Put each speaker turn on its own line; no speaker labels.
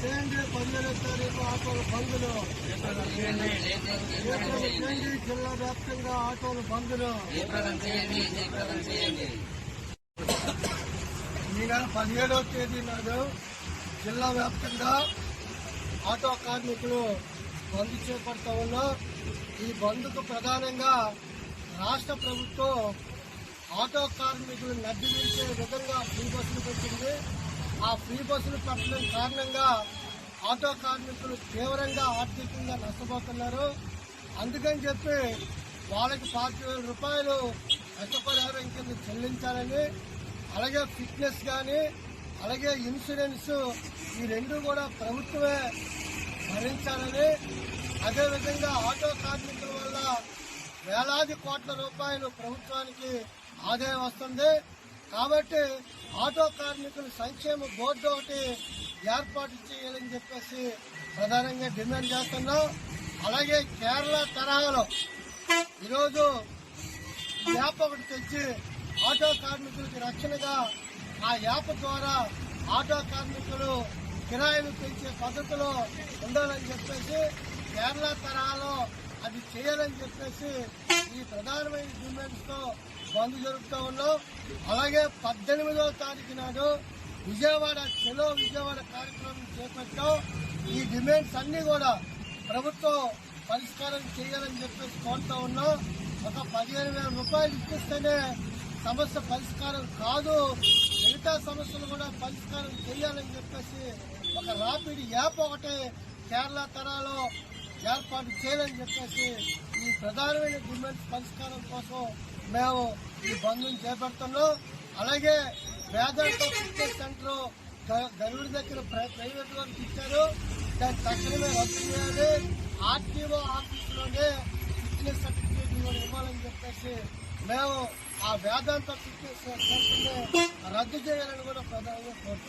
చేయండి పదిహేను తారీఖు ఆటోలు బంద్లు చేయండి జిల్లా వ్యాప్తంగా ఆటోలు బంద్లు ఈ నెల పదిహేడవ తేదీ నాడు జిల్లా వ్యాప్తంగా ఆటో కార్మికులు బంద్ చేపడతా ఉన్నాం ఈ బంద్కు ప్రధానంగా రాష్ట్ర ప్రభుత్వం ఆటో కార్మికులు నడ్డిమించే విధంగా ఫ్రీ బస్సులు పెట్టింది. ఆ ఫ్రీ బస్సులు పెట్టడం కారణంగా ఆటో కార్మికులు తీవ్రంగా ఆర్థికంగా నష్టపోతున్నారు. అందుకని చెప్పి వాళ్ళకి పాతిక వేల రూపాయలు నష్టపరిహారం కింద చెల్లించాలని అలాగే ఫిట్నెస్ కానీ అలాగే ఇన్సూరెన్స్ ఈ రెండు కూడా ప్రభుత్వమే భరించాలని అదేవిధంగా ఆటో కార్మికుల వల్ల వేలాది కోట్ల రూపాయలు ప్రభుత్వానికి ఆదాయం వస్తుంది. కాబట్టి ఆటో కార్మికుల సంక్షేమ బోర్డు ఒకటి ఏర్పాటు చేయాలని చెప్పేసి ప్రధానంగా డిమాండ్ చేస్తున్నాం. అలాగే కేరళ తరహాలో ఈరోజు యాప్ ఒకటి తెచ్చి ఆటో కార్మికులకి రక్షణగా ఆ యాప్ ద్వారా ఆటో కార్మికులు కిరాయిలు పెంచే పద్ధతిలో ఉండాలని చెప్పేసి కేరళ తరహాలో అది చేయాలని చెప్పేసి ఈ ప్రధానమైన డిమాండ్స్తో బంద్ జరుపుతూ ఉన్నాం. అలాగే పద్దెనిమిదవ తారీఖు నాడు విజయవాడ చెలో విజయవాడ కార్యక్రమం చేపట్టాం. ఈ డిమాండ్స్ అన్ని కూడా ప్రభుత్వం పరిష్కారం చేయాలని చెప్పేసి కోరుతా ఉన్నాం. ఒక పదిహేను వేల రూపాయలు ఇప్పిస్తేనే సమస్య పరిష్కారం కాదు. మిగతా సమస్యలు కూడా పరిష్కారం చేయాలని చెప్పేసి ఒక రాపిడ్ యాప్ ఒకటి కేరళ తరాలో ఏర్పాటు చేయాలని చెప్పేసి ఈ ప్రధానమైన డిమాండ్స్ పరిష్కారం కోసం మేము ఈ బంధుని చేపడుతున్నాం. అలాగే వేదాంత ఫిట్నెస్ సెంటర్ గ- గరుడి దగ్గర ప్రైవేట్ వారికి ఇచ్చారు. దాన్ని తక్షణమే రద్దు చేయాలి. ఆర్టీఓ ఆఫీసులోనే ఫిట్నెస్ సర్టిఫికేట్ కూడా ఇవ్వాలని చెప్పేసి మేము ఆ వేదాంత ఫిట్నెస్ సెంటర్ని రద్దు చేయాలని కూడా ప్రధానంగా కోరుతున్నాం.